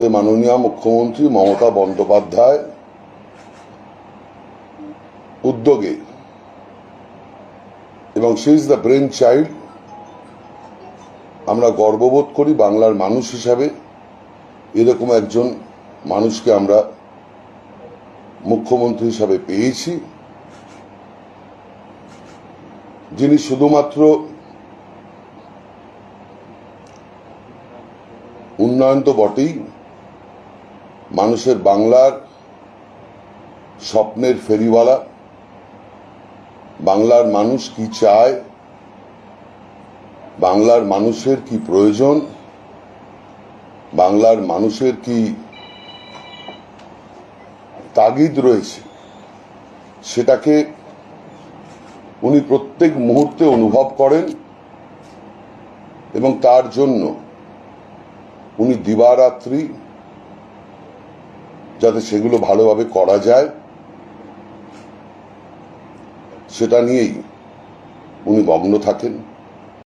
মাননীয় মুখ্যমন্ত্রী মমতা বন্দ্যোপাধ্যায় উদ্যোগে এবং সে ইজ দ্য ব্রেন চাইল্ড আমরা গর্ববোধ করি বাংলার মানুষ হিসাবে এরকম একজন মানুষকে আমরা মুখ্যমন্ত্রী হিসাবে পেয়েছি, যিনি শুধুমাত্র উন্নয়ন তো বটেই মানুষের বাংলার স্বপ্নের ফেরিওয়ালা। বাংলার মানুষ কি চায়? বাংলার মানুষের কি প্রয়োজন? বাংলার মানুষের কি তাগিদ রয়েছে? সেটাকে উনি প্রত্যেক মুহূর্তে অনুভব করেন এবং তার জন্য উনি দিবারাত্রি যাতে সেগুলো ভালোভাবে করা যায় সেটা নিয়েই উনি মগ্ন থাকেন।